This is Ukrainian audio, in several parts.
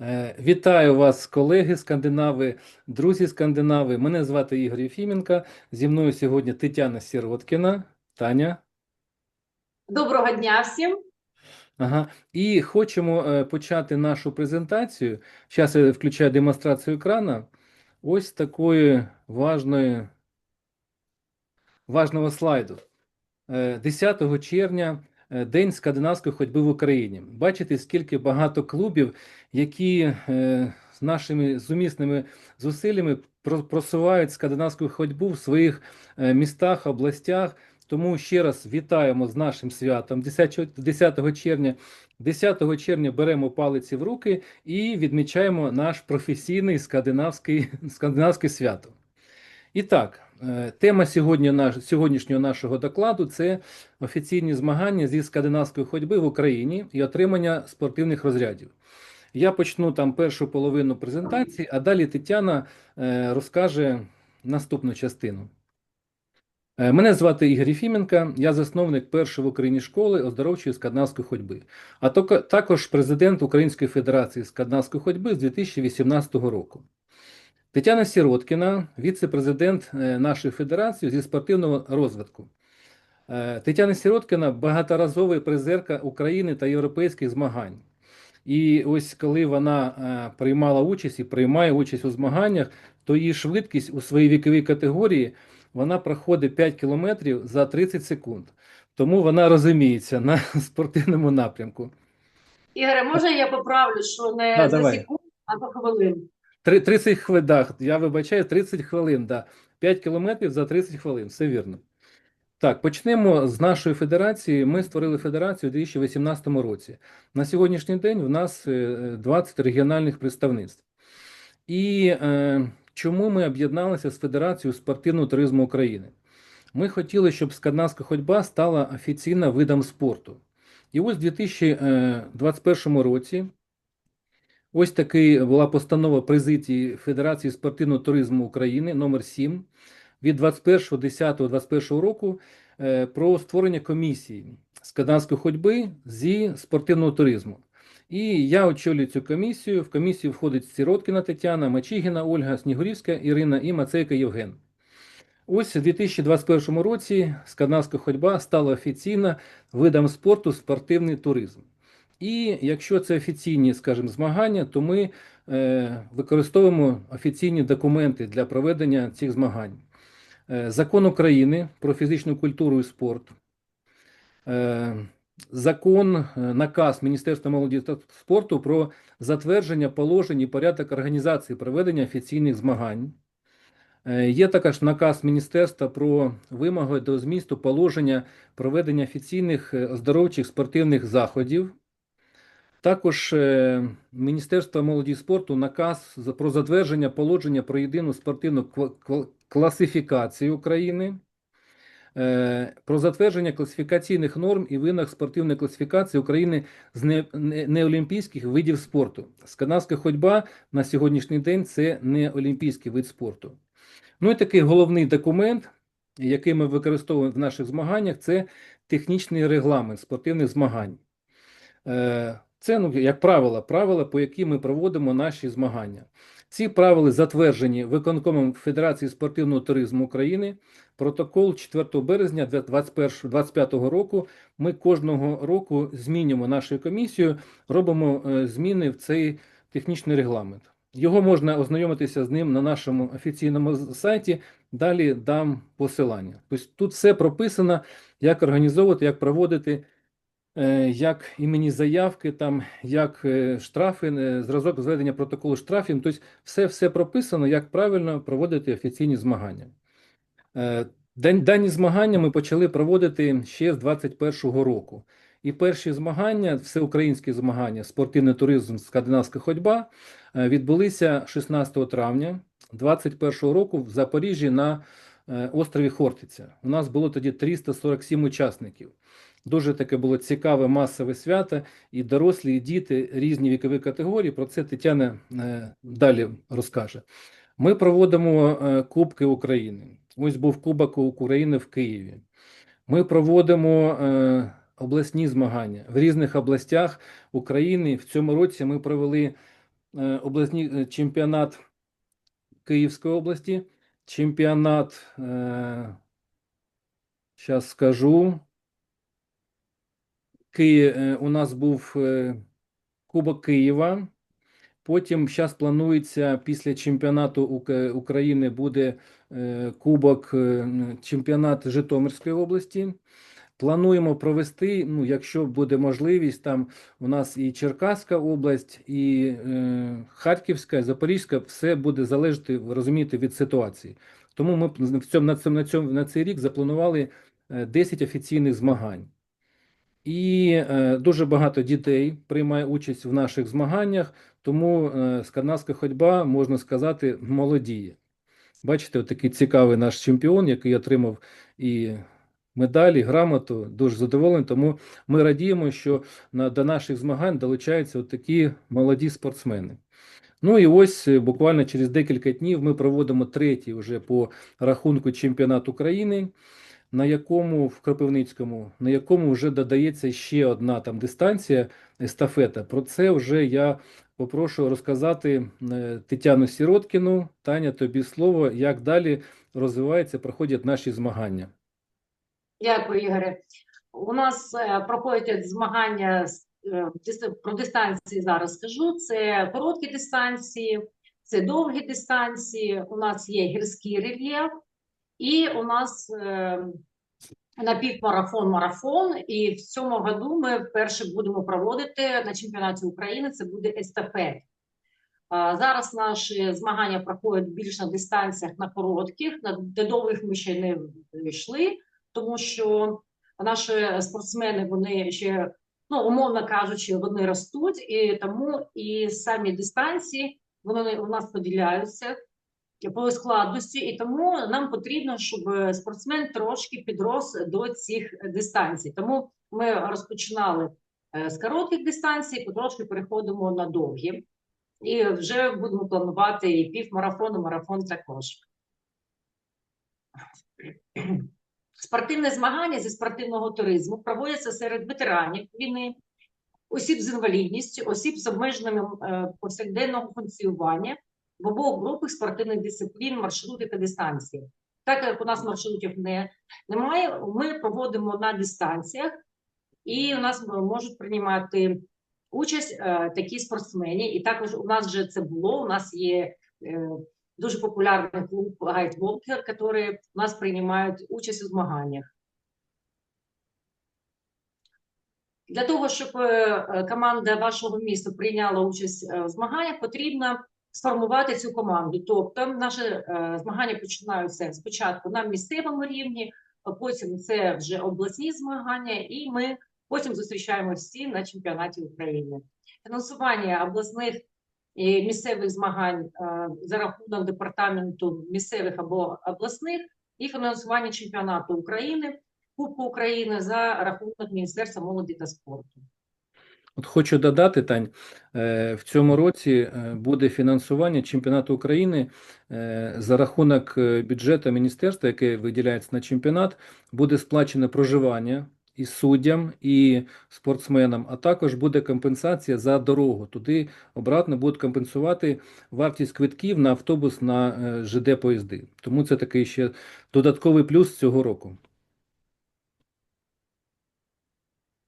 Е, Вітаю вас, колеги скандинави, друзі скандинави. Мене звати Ігор Єфіменко. Зі мною сьогодні Тетяна Сіроткіна. Таня. Доброго дня всім. Ага. І хочемо е, почати нашу презентацію. Зараз я включаю демонстрацію екрана. Ось такої важної, важного слайду. Е, 10 червня е, День скандинавської ходьби в Україні. Бачите, скільки багато клубів, які е, з нашими зумісними зусиллями про- просувають скандинавську ходьбу в своїх е, містах, областях. Тому ще раз вітаємо з нашим святом 10, 10 червня. 10 червня беремо палиці в руки і відмічаємо наш професійний скандинавський, скандинавське свято. І так, е, тема сьогодні сьогоднішнього нашого докладу це офіційні змагання зі скандинавської ходьби в Україні і отримання спортивних розрядів. Я почну там першу половину презентації, а далі Тетяна е, розкаже наступну частину. Е, Мене звати Ігор Єфіменко, я засновник першої в Україні школи оздоровчої скандинавської ходьби, а також президент Української федерації скандинавської ходьби з 2018 року. Тетяна Сіроткіна, віце-президент е, нашої федерації зі спортивного розвитку. Е, Тетяна Сіроткіна багаторазова призерка України та європейських змагань. І ось коли вона е, приймала участь і приймає участь у змаганнях, то її швидкість у своїй віковій категорії вона проходить 5 кілометрів за 30 секунд. Тому вона розуміється на спортивному напрямку. Ігоре, може я поправлю, що не Да, за давай. секунду, а за хвилин. Три- 30 хвилин, да, я вибачаю, 30 хвилин, да. 5 кілометрів за 30 хвилин, все вірно. Так, почнемо з нашої федерації. Ми створили федерацію у 2018 році. На сьогоднішній день в нас е, 20 регіональних представництв. І е, чому ми об'єдналися з Федерацією спортивного туризму України? Ми хотіли, щоб скандинавська ходьба стала офіційним видом спорту. І ось у 2021 році Ось такий була постанова президії Федерації спортивного туризму України номер 7 від 21.10.21 року е, про створення комісії скандинавської ходьби зі спортивного туризму. І я очолюю цю комісію. В комісію входить Сіроткіна Тетяна, Мачігіна Ольга, Снігурівська Ірина і Мацейка Євген. Ось у 2021 році скандинавська ходьба стала офіційно видом спорту спортивний туризм. І якщо це офіційні, скажімо, змагання, то ми е, використовуємо офіційні документи для проведення цих змагань. Е, Закон України про фізичну культуру і спорт, е, закон, наказ Міністерства молоді та спорту про затвердження положень і порядок організації проведення офіційних змагань. Є також наказ Міністерства про вимоги до змісту положення проведення офіційних оздоровчих спортивних заходів. Також е, Міністерство молоді і спорту наказ про затвердження положення про єдину спортивну кла- кла- класифікацію України, е, про затвердження класифікаційних норм і вимог спортивної класифікації України з не- не- неолімпійських видів спорту. Скандинавська ходьба на сьогоднішній день це не олімпійський вид спорту. Ну і такий головний документ, який ми використовуємо в наших змаганнях, це технічний регламент спортивних змагань. Це, ну, як правило, правила, по яким ми проводимо наші змагання. Ці правила затверджені виконкомом Федерації спортивного туризму України. Протокол 4 березня 2025 року. Ми кожного року змінюємо нашу комісію, робимо е, зміни в цей технічний регламент. Його можна ознайомитися з ним на нашому офіційному сайті. Далі дам посилання. Тобто тут все прописано, як організовувати, як проводити як імені заявки, там, як е, штрафи, е, зразок зведення протоколу штрафів. Тобто все, все прописано, як правильно проводити офіційні змагання. Е, Дані змагання ми почали проводити ще з 2021 року. І перші змагання, всеукраїнські змагання, спортивний туризм, скандинавська ходьба, е, відбулися 16 травня 2021 року в Запоріжжі на е, острові Хортиця. У нас було тоді 347 учасників. Дуже таке було цікаве масове свято, і дорослі, і діти, різні вікові категорії. Про це Тетяна е, далі розкаже. Ми проводимо е, Кубки України. Ось був Кубок України в Києві. Ми проводимо е, обласні змагання в різних областях України. В цьому році ми провели обласні чемпіонат Київської області, чемпіонат, зараз скажу. Е, у нас був е, Кубок Києва. Потім зараз планується після чемпіонату України буде е, Кубок е, чемпіонат Житомирської області. Плануємо провести, ну, якщо буде можливість, там у нас і Черкаська область, і е, Харківська, Запорізька, все буде залежати, розумієте, від ситуації. Тому ми в цьому, на, цьому, на, цей рік запланували е, 10 офіційних змагань. І е, дуже багато дітей приймає участь в наших змаганнях, тому е, скандинавська ходьба, можна сказати, молодіє. Бачите, такий цікавий наш чемпіон, який отримав і медалі, грамоту, дуже задоволений. Тому ми радіємо, що на, до наших змагань долучаються такі молоді спортсмени. Ну і ось е, буквально через декілька днів ми проводимо третій вже по рахунку чемпіонат України, на якому в Кропивницькому, на якому вже додається ще одна там дистанція естафета. Про це вже я попрошу розказати е, Тетяну Сіроткіну. Таня, тобі слово, як далі розвиваються, проходять наші змагання. Дякую, Ігоре. У нас е, проходять змагання е, про дистанції зараз скажу. Це короткі дистанції, це довгі дистанції. У нас є гірський рельєф, і у нас е, напівмарафон, марафон. І в цьому году ми вперше будемо проводити на чемпіонаті України. Це буде естафет. Зараз наші змагання проходять більш на дистанціях на коротких, на до довгих ми ще не йшли, тому що наші спортсмени вони ще, ну умовно кажучи, вони ростуть, і тому і самі дистанції вони у нас поділяються по складності, і тому нам потрібно, щоб спортсмен трошки підрос до цих дистанцій. Тому ми розпочинали е, з коротких дистанцій, потрошки переходимо на довгі. І вже будемо планувати і півмарафон, і марафон також. Спортивне змагання зі спортивного туризму проводяться серед ветеранів війни, осіб з інвалідністю, осіб з обмеженими е, повсякденного функціонування в обох групах спортивних дисциплін, маршрути та дистанції. Так як у нас маршрутів не, немає, ми проводимо на дистанціях, і у нас можуть приймати участь е, такі спортсмени. І також у нас вже це було. У нас є е, дуже популярний клуб Гайд Волкер, які у нас приймають участь у змаганнях. Для того, щоб е, е, команда вашого міста прийняла участь е, в змаганнях, потрібно сформувати цю команду. Тобто, наші е, змагання починаються спочатку на місцевому рівні, потім це вже обласні змагання, і ми потім зустрічаємо всі на чемпіонаті України. Фінансування обласних і місцевих змагань е, за рахунок департаменту місцевих або обласних, і фінансування чемпіонату України, Кубку України за рахунок Міністерства молоді та спорту. От хочу додати, Тань, е, в цьому році е, буде фінансування чемпіонату України е, за рахунок бюджету міністерства, яке виділяється на чемпіонат, буде сплачено проживання і суддям, і спортсменам, а також буде компенсація за дорогу. Туди обратно будуть компенсувати вартість квитків на автобус на ЖД поїзди. Тому це такий ще додатковий плюс цього року.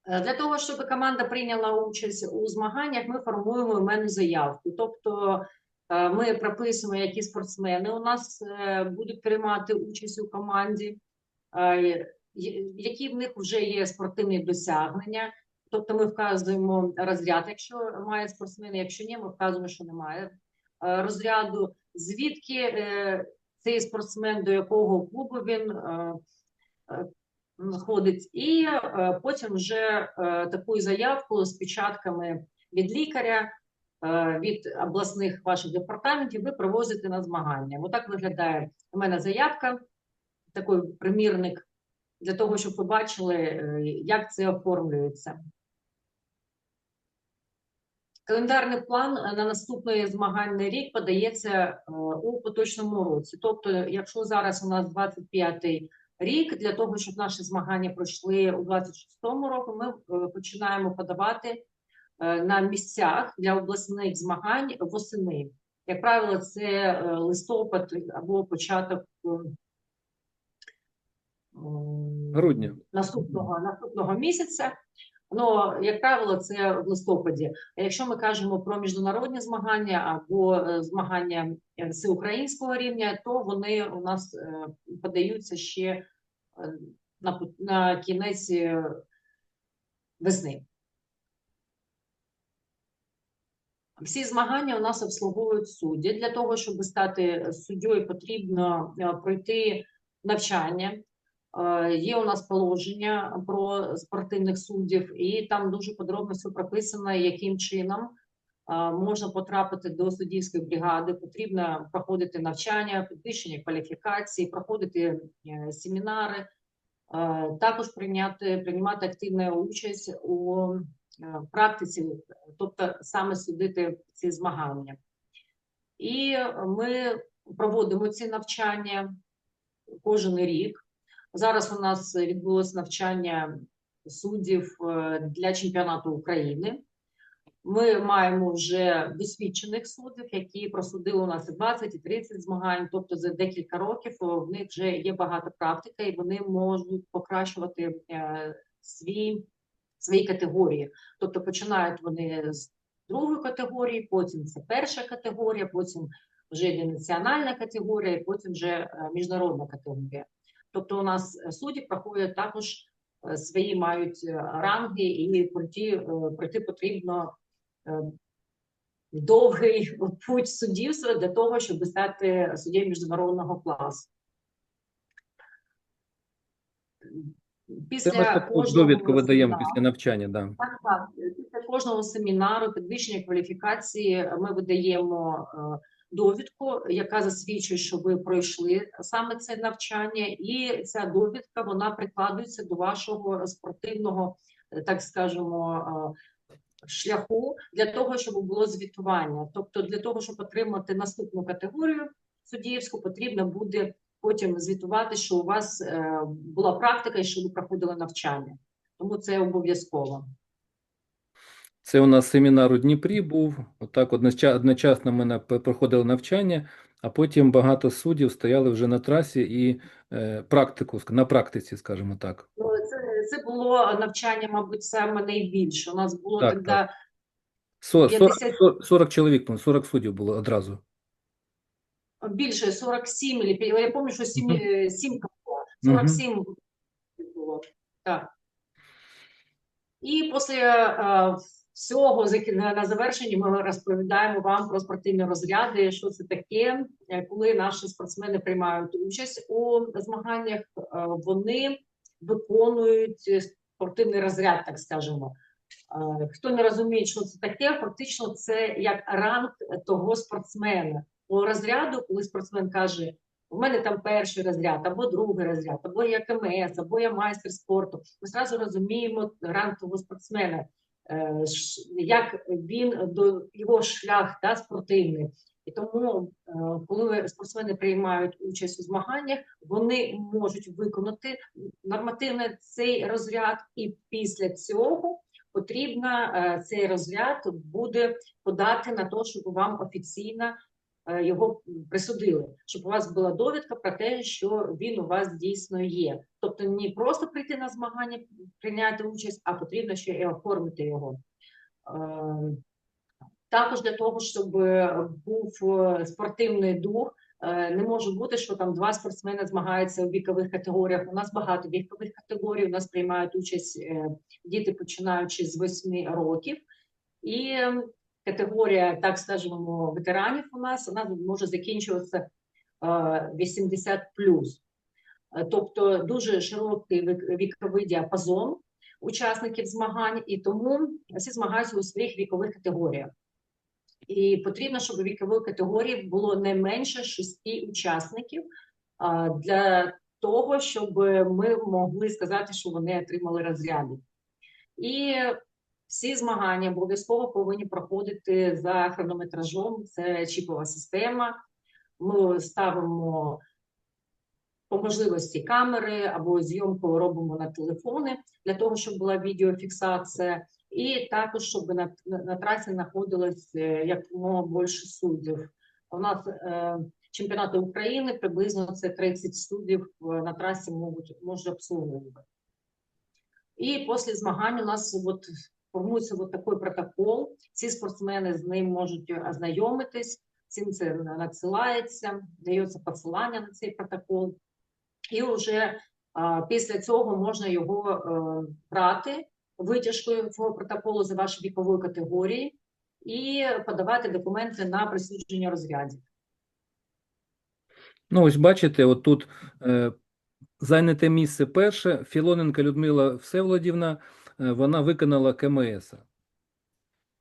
Е, Для того, щоб команда прийняла участь у змаганнях, ми формуємо іменну заявку. Тобто е, ми прописуємо, які спортсмени у нас е, будуть приймати участь у команді, е, які в них вже є спортивні досягнення. Тобто ми вказуємо розряд, якщо має спортсмени, якщо ні, ми вказуємо, що немає е, розряду, звідки е, цей спортсмен, до якого клубу він е, е, ходить, і е, потім вже е, таку заявку з печатками від лікаря, е, від обласних ваших департаментів ви привозите на змагання. Отак виглядає у мене заявка, такий примірник, для того, щоб ви бачили, як це оформлюється. Календарний план на наступний змагальний рік подається у поточному році. Тобто, якщо зараз у нас 25-й рік, для того, щоб наші змагання пройшли у 26-му році, ми е, починаємо подавати е, на місцях для обласних змагань восени. Як правило, це е, листопад або початок Грудня. наступного, наступного місяця. Ну, як правило, це в листопаді. А якщо ми кажемо про міжнародні змагання або змагання всеукраїнського рівня, то вони у нас подаються ще на, на кінець е, весни. Всі змагання у нас обслуговують судді. Для того, щоб стати суддєю, потрібно е, пройти навчання. Е, Є у нас положення про спортивних суддів, і там дуже подробно все прописано, яким чином е, можна потрапити до суддівської бригади. Потрібно проходити навчання, підвищення кваліфікації, проходити е, семінари, е, також прийняти приймати активну участь у е, практиці, тобто саме судити ці змагання. І ми проводимо ці навчання кожен рік. Зараз у нас відбулось навчання суддів для чемпіонату України. Ми маємо вже досвідчених суддів, які просудили у нас і 20, і 30 змагань. Тобто за декілька років в них вже є багато практики, і вони можуть покращувати е, свій, свої категорії. Тобто починають вони з другої категорії, потім це перша категорія, потім вже йде національна категорія, і потім вже е, міжнародна категорія. Тобто у нас е, судді проходять також е, свої мають е, ранги, і пройти, е, потрібно е, довгий путь суддівства для того, щоб стати суддєю міжнародного класу. Після таку кожного довідку видаємо після навчання, да. так, так. Після кожного семінару підвищення кваліфікації ми видаємо е, довідку, яка засвідчує, що ви пройшли саме це навчання, і ця довідка вона прикладується до вашого спортивного, е, так скажемо, е, шляху для того, щоб було звітування. Тобто, для того, щоб отримати наступну категорію суддівську, потрібно буде потім звітувати, що у вас е, була практика і що ви проходили навчання. Тому це обов'язково. Це у нас семінар у Дніпрі був. Отак одноча- одночасно ми проходили навчання, а потім багато суддів стояли вже на трасі і е, практику, на практиці, скажімо так. Це, було навчання, мабуть, саме найбільше. У нас було Так, тоді так. 40, 50 40, 40 чоловік, по-моєму, 40 суддів було одразу. більше 47, или я пам'ятаю, що 7, Мгм. 7 було. Мгм. 47 було. Так. І після е, всього на, на завершенні ми розповідаємо вам про спортивні розряди, що це таке, е, коли наші спортсмени приймають участь у змаганнях, е, вони виконують е, спортивний розряд, так скажемо. Е, Хто не розуміє, що це таке, фактично це як ранг того спортсмена. По розряду, коли спортсмен каже, у мене там перший розряд, або другий розряд, або я КМС, або я майстер спорту. Ми зразу розуміємо ранг того спортсмена, е, як він до його шлях да, спортивний. І тому, е, коли спортсмени приймають участь у змаганнях, вони можуть виконати нормативно цей розряд, і після цього потрібно е, цей розряд буде подати на те, щоб вам офіційно е, його присудили, щоб у вас була довідка про те, що він у вас дійсно є. Тобто не просто прийти на змагання, прийняти участь, а потрібно ще і оформити його. Також для того, щоб е, був е, спортивний дух, е, не може бути, що там два спортсмени змагаються у вікових категоріях. У нас багато вікових категорій. У нас приймають участь діти, починаючи з 8 років. І е, категорія, так скажемо, ветеранів у нас вона може закінчуватися е, 80 Тобто дуже широкий віковий діапазон учасників змагань, і тому всі змагаються у своїх вікових категоріях. І потрібно, щоб у вікової категорії було не менше шести учасників для того, щоб ми могли сказати, що вони отримали розряди. І всі змагання обов'язково повинні проходити за хронометражом. Це чіпова система. Ми ставимо по можливості камери або зйомку робимо на телефони для того, щоб була відеофіксація. І також, щоб на, на, трасі знаходилось е, якомога більше суддів. У нас е, чемпіонати України приблизно це 30 суддів е, на трасі можуть, можуть обслуговувати. І після змагань у нас от формується от такий протокол. Ці спортсмени з ним можуть ознайомитись, цим це надсилається, дається посилання на цей протокол. І вже а, після цього можна його е, брати витяжкою цього протоколу за вашою віковою категорією і подавати документи на присудження розрядів. Ну, ось бачите, от тут е, зайняте місце перше. Філоненка Людмила Всеволодівна, е, вона виконала КМС.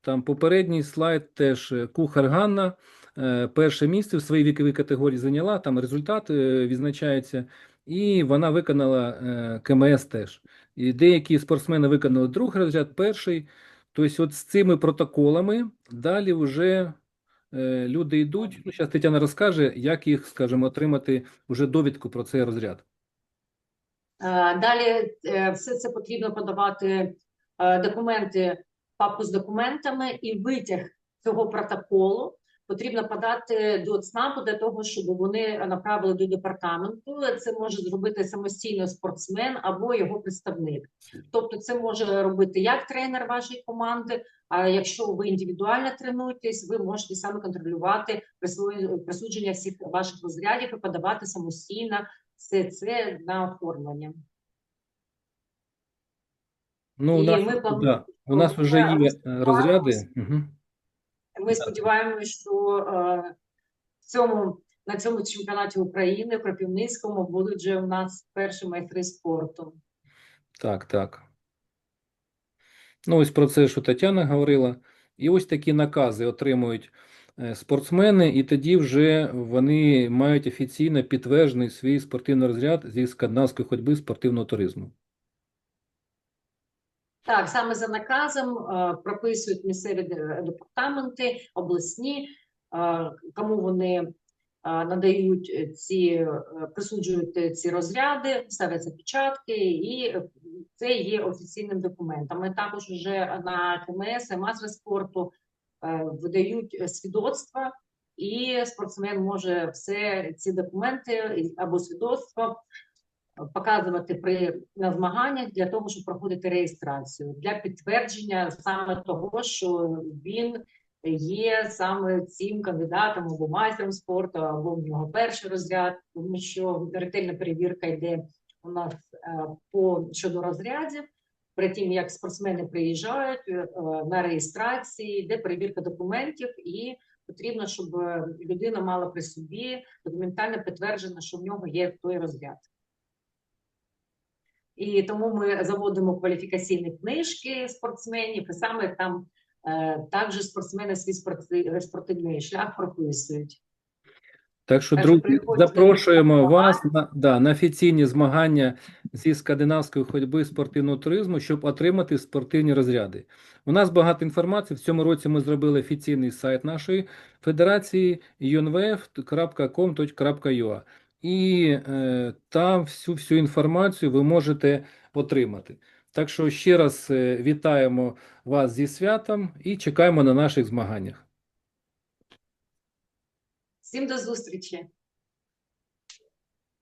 Там попередній слайд теж е, Кухар Ганна е, перше місце в своїй віковій категорії зайняла, там результат е, відзначається, і вона виконала е, КМС теж. І деякі спортсмени виконали другий розряд, перший. Тобто, от з цими протоколами далі вже е, люди йдуть. Ну, зараз Тетяна розкаже, як їх, скажімо, отримати вже довідку про цей розряд. Е, Далі е, все це потрібно подавати е, документи, папку з документами і витяг цього протоколу потрібно подати до ЦНАПу для того, щоб вони направили до департаменту. Це може зробити самостійно спортсмен або його представник. Тобто, це може робити як тренер вашої команди. А якщо ви індивідуально тренуєтесь, ви можете саме контролювати присудження всіх ваших розрядів і подавати самостійно все це на оформлення. Ну, у нас, ми да, у нас вже є е, розряди. Угу. Ми сподіваємося, що е, в цьому на цьому чемпіонаті України в Кропивницькому будуть вже у нас перші майстри спорту. Так, так. Ну, ось про це, що Тетяна говорила. І ось такі накази отримують е, спортсмени, і тоді вже вони мають офіційно підтверджений свій спортивний розряд зі скандинавської ходьби спортивного туризму. Так, саме за наказом е, прописують місцеві департаменти, обласні, е, кому вони е, надають ці, присуджують ці розряди, ставляться печатки, і це є офіційним документом. Ми також вже на КМС, мастер спорту видають свідоцтва, і спортсмен може все ці документи або свідоцтво показувати при на змаганнях для того, щоб проходити реєстрацію для підтвердження саме того, що він є саме цим кандидатом або майстром спорту, або в нього перший розряд, тому що ретельна перевірка йде у нас е, по щодо розрядів. Перед тим як спортсмени приїжджають е, на реєстрації, йде перевірка документів, і потрібно, щоб людина мала при собі документально підтверджено, що в нього є той розряд. І тому ми заводимо кваліфікаційні книжки спортсменів, і саме там е, також спортсмени свій спорти- спортивний шлях прописують. Так що, друзі, запрошуємо вас на, да, на офіційні змагання зі скандинавської ходьби спортивного туризму, щоб отримати спортивні розряди. У нас багато інформації. В цьому році ми зробили офіційний сайт нашої федерації unvf.com.ua. І е, там всю всю інформацію ви можете отримати. Так що ще раз е, вітаємо вас зі святом і чекаємо на наших змаганнях. Всім до зустрічі!